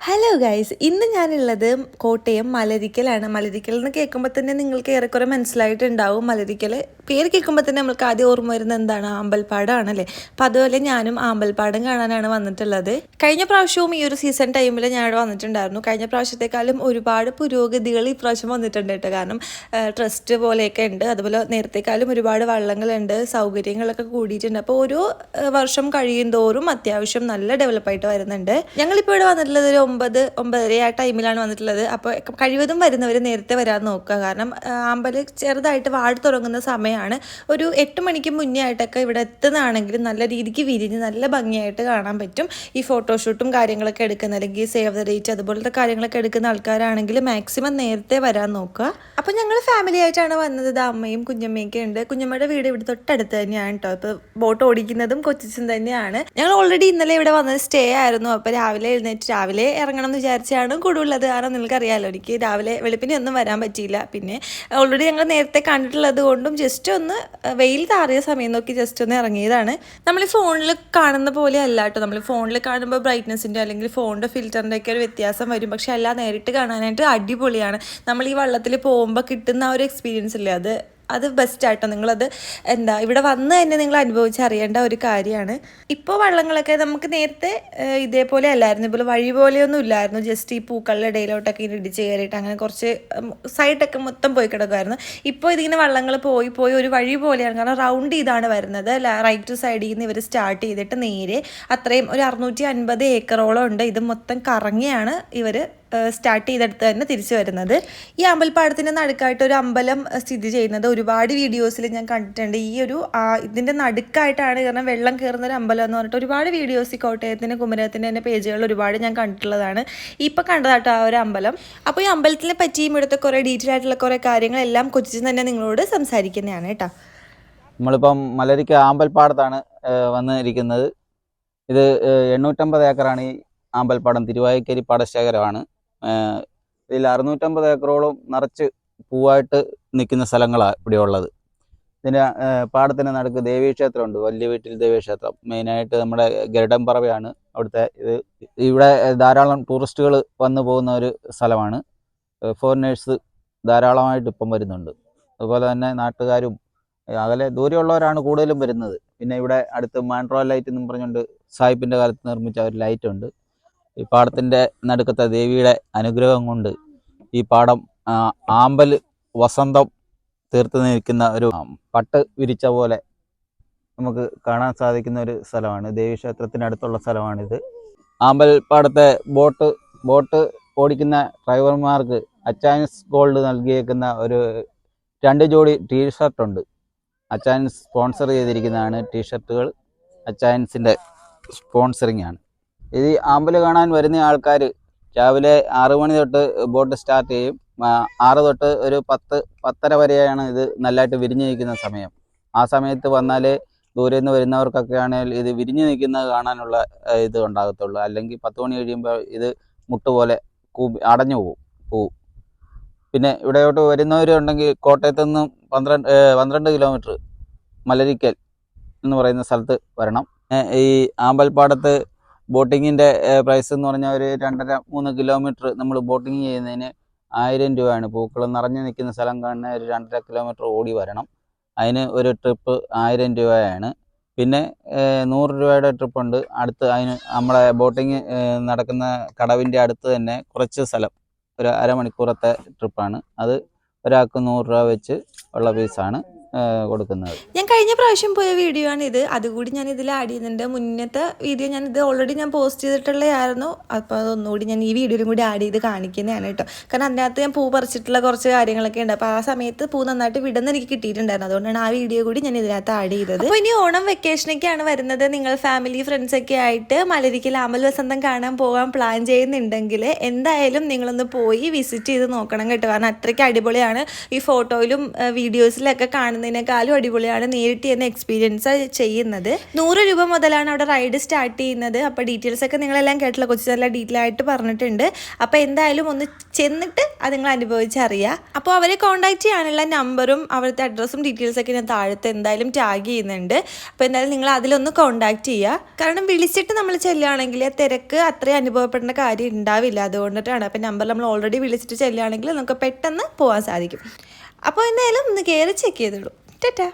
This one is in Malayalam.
ഹലോ ഗൈസ് ഇന്ന് ഞാനുള്ളത് കോട്ടയം മലരിക്കലാണ്. മലരിക്കൽ എന്ന് കേൾക്കുമ്പോൾ തന്നെ നിങ്ങൾക്ക് ഏറെക്കുറെ മനസ്സിലായിട്ടുണ്ടാവും. മലരിക്കൽ പേര് കേൾക്കുമ്പോൾ തന്നെ നമ്മൾക്ക് ആദ്യം ഓർമ്മ വരുന്നത് എന്താണ്? ആമ്പൽപ്പാടാണല്ലേ? അപ്പം അതുപോലെ ഞാനും ആമ്പൽപ്പാടം കാണാനാണ് വന്നിട്ടുള്ളത്. കഴിഞ്ഞ പ്രാവശ്യവും ഈ ഒരു സീസൺ ടൈമിൽ ഞാൻ വന്നിട്ടുണ്ടായിരുന്നു. കഴിഞ്ഞ പ്രാവശ്യത്തെക്കാളും ഒരുപാട് പുരോഗതികൾ ഈ പ്രാവശ്യം വന്നിട്ടുണ്ട് കേട്ടോ. കാരണം ട്രസ്റ്റ് പോലെയൊക്കെ ഉണ്ട്. അതുപോലെ നേരത്തെക്കാളും ഒരുപാട് വള്ളങ്ങളുണ്ട്. സൗകര്യങ്ങളൊക്കെ കൂടിയിട്ടുണ്ട്. അപ്പോൾ ഓരോ വർഷം കഴിയും തോറും അത്യാവശ്യം നല്ല ഡെവലപ്പായിട്ട് വരുന്നുണ്ട്. ഞങ്ങളിപ്പോൾ ഇവിടെ വന്നിട്ടുള്ളത് ഒരു ഒമ്പത് ഒമ്പതര ആ ടൈമിലാണ് വന്നിട്ടുള്ളത്. അപ്പോൾ കഴിവതും വരുന്നവർ നേരത്തെ വരാൻ നോക്കുക. കാരണം ആ, ചെറുതായിട്ട് വാടി തുടങ്ങുന്ന സമയമാണ് ഒരു എട്ട് മണിക്ക് മുന്നേ ആയിട്ടൊക്കെ ഇവിടെ എത്തുന്നതാണെങ്കിൽ നല്ല രീതിക്ക് വിരിഞ്ഞ് നല്ല ഭംഗിയായിട്ട് കാണാൻ പറ്റും. ഈ ഫോട്ടോഷൂട്ടും കാര്യങ്ങളൊക്കെ എടുക്കുന്ന അല്ലെങ്കിൽ സേവ് ദ ഡേറ്റ് അതുപോലത്തെ കാര്യങ്ങളൊക്കെ എടുക്കുന്ന ആൾക്കാരാണെങ്കിൽ മാക്സിമം നേരത്തെ വരാൻ നോക്കുക. അപ്പോൾ ഞങ്ങൾ ഫാമിലി ആയിട്ടാണ് വന്നത്. ഇത് അമ്മയും കുഞ്ഞമ്മയൊക്കെ ഉണ്ട്. കുഞ്ഞമ്മയുടെ വീട് ഇവിടെ തൊട്ടടുത്ത് തന്നെയാണ് കേട്ടോ ഇപ്പോൾ ബോട്ട് ഓടിക്കുന്നതും കൊച്ചിച്ചും തന്നെയാണ്. ഞങ്ങൾ ഓൾറെഡി ഇന്നലെ ഇവിടെ വന്നത് സ്റ്റേ ആയിരുന്നു. അപ്പോൾ രാവിലെ എഴുന്നേറ്റ് രാവിലെ ഇറങ്ങണം എന്ന് വിചാരിച്ചാണ് കൂടുതലുള്ളത് കാരണം നിങ്ങൾക്കറിയാമല്ലോ എനിക്ക് രാവിലെ വെളുപ്പിനെ ഒന്നും വരാൻ പറ്റിയില്ല. പിന്നെ ഓൾറെഡി ഞങ്ങൾ നേരത്തെ കണ്ടിട്ടുള്ളത് കൊണ്ടും ജസ്റ്റ് ഒന്ന് വെയിൽ താറിയ സമയം നോക്കി ജസ്റ്റ് ഒന്ന് ഇറങ്ങിയതാണ്. നമ്മൾ ഫോണിൽ കാണുന്ന പോലെ അല്ല കേട്ടോ. നമ്മൾ ഫോണിൽ കാണുമ്പോൾ ബ്രൈറ്റ്നസിന്റെ അല്ലെങ്കിൽ ഫോണിന്റെ ഫിൽറ്ററിന്റെ ഒക്കെ ഒരു വ്യത്യാസം വരും. പക്ഷെ എല്ലാം നേരിട്ട് കാണാനായിട്ട് അടിപൊളിയാണ്. നമ്മൾ ഈ വള്ളത്തിൽ പോകുമ്പോൾ കിട്ടുന്ന ആ ഒരു എക്സ്പീരിയൻസ് ഇല്ലേ? അത് അത് ബെസ്റ്റ് ആട്ടോ. നിങ്ങളത് എന്താ ഇവിടെ വന്ന് തന്നെ നിങ്ങൾ അനുഭവിച്ചറിയേണ്ട ഒരു കാര്യമാണ്. ഇപ്പോൾ വള്ളങ്ങളൊക്കെ നമുക്ക് നേരത്തെ ഇതേപോലെ അല്ലായിരുന്നു. ഇപ്പോൾ വഴി പോലെയൊന്നും ഇല്ലായിരുന്നു. ജസ്റ്റ് ഈ പൂക്കളുടെ ഇടയിലോട്ടൊക്കെ ഇങ്ങനെ ഇടിച്ച് കയറിയിട്ട് അങ്ങനെ കുറച്ച് സൈഡൊക്കെ മൊത്തം പോയി കിടക്കുമായിരുന്നു ഇപ്പോൾ ഇതിങ്ങനെ വള്ളങ്ങൾ പോയി പോയി ഒരു വഴി പോലെയാണ്. കാരണം റൗണ്ട് ചെയ്താണ് വരുന്നത്. റൈറ്റ് ടു സൈഡിൽ നിന്ന് ഇവർ സ്റ്റാർട്ട് ചെയ്തിട്ട് നേരെ അത്രയും ഒരു അറുന്നൂറ്റി അൻപത് ഏക്കറോളം ഉണ്ട്. ഇത് മൊത്തം കറങ്ങിയാണ് ഇവർ സ്റ്റാർട്ട് ചെയ്തെടുത്ത് തന്നെ തിരിച്ചു വരുന്നത്. ഈ അമ്പൽപ്പാടത്തിന്റെ നടുക്കായിട്ട് ഒരു അമ്പലം സ്ഥിതി ചെയ്യുന്നത് ഒരുപാട് വീഡിയോസിൽ ഞാൻ കണ്ടിട്ടുണ്ട്. ഈ ഒരു ഇതിന്റെ നടുക്കായിട്ടാണ് കാരണം വെള്ളം കയറുന്ന ഒരു അമ്പലം എന്ന് പറഞ്ഞിട്ട് ഒരുപാട് വീഡിയോസ് ഈ കോട്ടയത്തിന്റെ കുമരകത്തിന്റെ തന്നെ പേജുകൾ ഒരുപാട് ഞാൻ കണ്ടിട്ടുള്ളതാണ്. ഇപ്പം കണ്ടതാട്ടോ ആ ഒരു അമ്പലം. അപ്പോൾ ഈ അമ്പലത്തിനെ പറ്റിയും ഇവിടുത്തെ കുറേ ഡീറ്റെയിൽ ആയിട്ടുള്ള കുറേ കാര്യങ്ങളെല്ലാം കൊച്ചിച്ച് തന്നെ നിങ്ങളോട് സംസാരിക്കുന്നതാണ് കേട്ടോ. നമ്മളിപ്പം മലരിക്ക ആമ്പൽപ്പാടത്താണ് വന്നിരിക്കുന്നത്. ഇത് എണ്ണൂറ്റമ്പത് ഏക്കറാണ് ഈ ആമ്പൽപ്പാടം. തിരുവായിക്കരി പാടശേഖരമാണ്. ഇതിൽ അറുന്നൂറ്റമ്പത് ഏക്കറോളം നിറച്ച് പൂവായിട്ട് നിൽക്കുന്ന സ്ഥലങ്ങളാണ് ഇവിടെ ഉള്ളത്. ഇതിന്റെ പാടത്തിന്റെ നടുക്ക് ദേവീക്ഷേത്രമുണ്ട്. വലിയ വീട്ടിൽ ദേവീക്ഷേത്രം. മെയിനായിട്ട് നമ്മുടെ ഗരുഡംപറവയാണ് അവിടുത്തെ ഇത്. ഇവിടെ ധാരാളം ടൂറിസ്റ്റുകൾ വന്നു പോകുന്ന ഒരു സ്ഥലമാണ്. ഫോറിനേഴ്സ് ധാരാളമായിട്ട് ഇപ്പം വരുന്നുണ്ട്. അതുപോലെ തന്നെ നാട്ടുകാരും അകലെ ദൂരെയുള്ളവരാണ് കൂടുതലും വരുന്നത്. പിന്നെ ഇവിടെ അടുത്ത് മാൻഡ്രോ ലൈറ്റ് എന്നും പറഞ്ഞുകൊണ്ട് സായിപ്പിന്റെ കാലത്ത് നിർമ്മിച്ച ഒരു ലൈറ്റ് ഉണ്ട്. ഈ പാടത്തിന്റെ നടുക്കത്തെ ദേവിയുടെ അനുഗ്രഹം കൊണ്ട് ഈ പാടം ആമ്പൽ വസന്തം തീർത്ത് നിൽക്കുന്ന ഒരു പട്ട് വിരിച്ച പോലെ നമുക്ക് കാണാൻ സാധിക്കുന്ന ഒരു സ്ഥലമാണ്. ദേവീക്ഷേത്രത്തിനടുത്തുള്ള സ്ഥലമാണിത്. ആമ്പൽ പാടത്തെ ബോട്ട് ബോട്ട് ഓടിക്കുന്ന ഡ്രൈവർമാർക്ക് അച്ചാൻസ് ഗോൾഡ് നൽകിയേക്കുന്ന ഒരു രണ്ട് ജോഡി ടീഷർട്ട് ഉണ്ട്. അച്ചായൻസ് സ്പോൺസർ ചെയ്തിരിക്കുന്നതാണ് ടീഷർട്ടുകൾ. അച്ചായൻസിന്റെ സ്പോൺസറിങ് ആണ് ഇത് ആമ്പൽ കാണാൻ വരുന്ന ആൾക്കാർ രാവിലെ ആറ് മണി തൊട്ട് ബോട്ട് സ്റ്റാർട്ട് ചെയ്യും. ആറ് തൊട്ട് ഒരു പത്ത് പത്തര വരെയാണ് ഇത് നല്ലതായിട്ട് വിരിഞ്ഞു നിൽക്കുന്ന സമയം. ആ സമയത്ത് വന്നാൽ ദൂരെ നിന്ന് വരുന്നവർക്കൊക്കെ ആണെങ്കിൽ ഇത് വിരിഞ്ഞു നിൽക്കുന്നത് കാണാനുള്ള ഇത് ഉണ്ടാകത്തുള്ളൂ. അല്ലെങ്കിൽ പത്ത് മണി കഴിയുമ്പോൾ ഇത് മുട്ടുപോലെ കൂമ്പി അടഞ്ഞു പോകും പോവും. പിന്നെ ഇവിടെയോട്ട് വരുന്നവരുണ്ടെങ്കിൽ കോട്ടയത്ത് നിന്നും പന്ത്രണ്ട് പന്ത്രണ്ട് കിലോമീറ്റർ മലരിക്കൽ എന്ന് പറയുന്ന സ്ഥലത്ത് വരണം. ഈ ആമ്പൽപ്പാടത്ത് ബോട്ടിങ്ങിന്റെ പ്രൈസ് എന്ന് പറഞ്ഞാൽ ഒരു രണ്ടര മൂന്ന് കിലോമീറ്റർ നമ്മൾ ബോട്ടിങ് ചെയ്യുന്നതിന് ആയിരം രൂപയാണ്. പൂക്കൾ നിറഞ്ഞു നിൽക്കുന്ന സ്ഥലം കാണുന്ന ഒരു രണ്ടര കിലോമീറ്റർ ഓടി വരണം. അതിന് ഒരു ട്രിപ്പ് ആയിരം രൂപയാണ്. പിന്നെ നൂറ് രൂപയുടെ ട്രിപ്പ് ഉണ്ട്. അടുത്ത് അതിന് നമ്മുടെ ബോട്ടിങ് നടക്കുന്ന കടവിന്റെ അടുത്ത് തന്നെ കുറച്ച് സ്ഥലം. ഒരു അരമണിക്കൂറത്തെ ട്രിപ്പാണ് അത് ഒരാൾക്ക് നൂറ് രൂപ വെച്ച് ഉള്ള ഫീസാണ് കൊടുക്കുന്നത്. ഞാൻ കഴിഞ്ഞ പ്രാവശ്യം പോയ വീഡിയോ ആണ് ഇത് അതുകൂടി ഞാൻ ഇതിൽ ആഡ് ചെയ്യുന്നുണ്ട്. മുന്നത്തെ വീഡിയോ ഞാൻ ഇത് ഓൾറെഡി ഞാൻ പോസ്റ്റ് ചെയ്തിട്ടുള്ളതായിരുന്നു. അപ്പോൾ അതൊന്നുകൂടി ഞാൻ ഈ വീഡിയോയിലും കൂടി ആഡ് ചെയ്ത് കാണിക്കുന്നതാണ് കേട്ടോ. കാരണം അതിനകത്ത് ഞാൻ പൂ പറിച്ചിട്ടുള്ള കുറച്ച് കാര്യങ്ങളൊക്കെ ഉണ്ട്. അപ്പോൾ ആ സമയത്ത് പൂ നന്നായിട്ട് വിടുന്ന എനിക്ക് കിട്ടിയിട്ടുണ്ടായിരുന്നു. അതുകൊണ്ടാണ് ആ വീഡിയോ കൂടി ഞാൻ ഇതിനകത്ത് ആഡ് ചെയ്തത്. അപ്പോൾ ഇനി ഓണം വെക്കേഷനൊക്കെയാണ് വരുന്നത്. നിങ്ങൾ ഫാമിലി ഫ്രണ്ട്സ് ഒക്കെ ആയിട്ട് മലരിക്കൽ അമൽ വസന്തം കാണാൻ പോകാൻ പ്ലാൻ ചെയ്യുന്നുണ്ടെങ്കിൽ എന്തായാലും നിങ്ങളൊന്ന് പോയി വിസിറ്റ് ചെയ്ത് നോക്കണം കേട്ടോ. കാരണം അത്രയ്ക്ക് അടിപൊളിയാണ്. ഈ ഫോട്ടോയിലും വീഡിയോസിലൊക്കെ കാണുന്ന കാണുന്നതിനേക്കാളും അടിപൊളിയാണ് നേരിട്ട് തന്നെ എക്സ്പീരിയൻസ് ചെയ്യുന്നത്. നൂറ് രൂപ മുതലാണ് അവിടെ റൈഡ് സ്റ്റാർട്ട് ചെയ്യുന്നത്. അപ്പോൾ ഡീറ്റെയിൽസ് ഒക്കെ നിങ്ങളെല്ലാം കേട്ടില്ല കൊച്ചു നല്ല ഡീറ്റെയിൽ ആയിട്ട് പറഞ്ഞിട്ടുണ്ട്. അപ്പോൾ എന്തായാലും ഒന്ന് ചെന്നിട്ട് അത് നിങ്ങൾ അനുഭവിച്ചറിയുക അപ്പോൾ അവരെ കോൺടാക്ട് ചെയ്യാനുള്ള നമ്പറും അവിടുത്തെ അഡ്രസ്സും ഡീറ്റെയിൽസ് ഒക്കെ ഞാൻ താഴത്ത് എന്തായാലും ടാഗ് ചെയ്യുന്നുണ്ട്. അപ്പോൾ എന്തായാലും നിങ്ങൾ അതിലൊന്ന് കോൺടാക്ട് ചെയ്യുക കാരണം വിളിച്ചിട്ട് നമ്മൾ ചെല്ലുകയാണെങ്കിൽ തിരക്ക് അത്രയും അനുഭവപ്പെടേണ്ട കാര്യം ഉണ്ടാവില്ല. അതുകൊണ്ടിട്ടാണ്. അപ്പോൾ നമ്പർ നമ്മൾ ഓൾറെഡി വിളിച്ചിട്ട് ചെല്ലുകയാണെങ്കിൽ നമുക്ക് പെട്ടെന്ന് പോകാൻ സാധിക്കും. അപ്പോൾ എന്തായാലും ഒന്ന് കയറി ചെക്ക് ചെയ്തോളൂ. ടാറ്റാ.